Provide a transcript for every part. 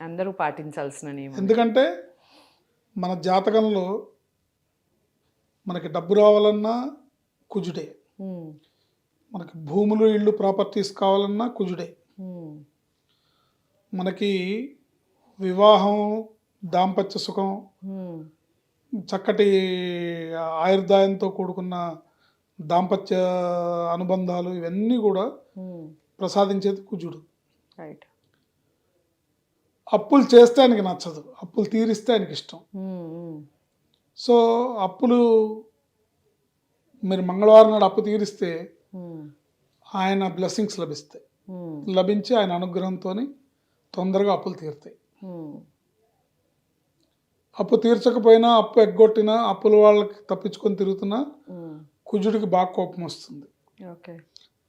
అందరూ పాటించాల్సిన నియమం ఎందుకంటే మన జాతకంలో మనకి డబ్బు రావాలన్నా కుజుడే. మనకి భూములు ఇళ్ళు ప్రాపర్టీస్ కావాలన్నా కుజుడే. మనకి వివాహం దాంపత్య సుఖం చక్కటి ఆయుర్దాయంతో కూడుకున్న దాంపత్య అనుబంధాలు ఇవన్నీ కూడా ప్రసాదించేది కుజుడు. రైట్. అప్పులు చేస్తే ఆయనకి నచ్చదు. అప్పులు తీరిస్తే ఆయనకి ఇష్టం. సో అప్పులు మీరు మంగళవారం నాడు అప్పు తీరిస్తే ఆయన బ్లెస్సింగ్స్ లభిస్తాయి. లభించి ఆయన అనుగ్రహంతో తొందరగా అప్పులు తీరుతాయి. అప్పు తీర్చకపోయినా అప్పు ఎగ్గొట్టినా అప్పుల వాళ్ళకి తప్పించుకొని తిరుగుతున్నా కుజుడికి బాగా కోపం వస్తుంది.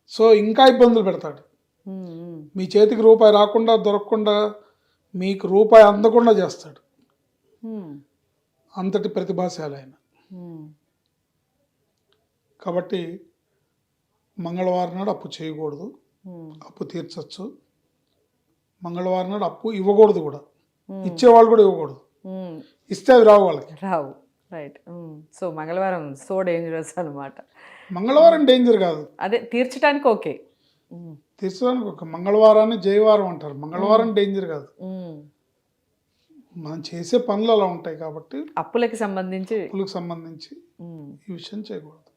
సో ఇంకా ఇబ్బందులు పెడతాడు. మీ చేతికి రూపాయి రాకుండా దొరకకుండా మీకు రూపాయి అందకుండా చేస్తాడు. అంతటి ప్రతిభాశాలి ఆయన కాబట్టి మంగళవారం నాడు అప్పు చేయకూడదు. అప్పు తీర్చచ్చు. మంగళవారం నాడు అప్పు ఇవ్వకూడదు కూడా. ఇచ్చేవాళ్ళు కూడా ఇవ్వకూడదు. ఇస్తే అవి రావు వాళ్ళకి. రావు. రైట్. సో మంగళవారం సో డేంజరస్ అనమాట మంగళవారం డేంజర్ కాదు. అదే తీర్చడానికి ఓకే. తీర్చడానికి ఒక మంగళవారాన్ని జయవారం అంటారు. మంగళవారం డేంజర్ కాదు. మనం చేసే పనులు అలా ఉంటాయి కాబట్టి అప్పులకి సంబంధించి అప్పులకు సంబంధించి ఈ విషయం చేయకూడదు.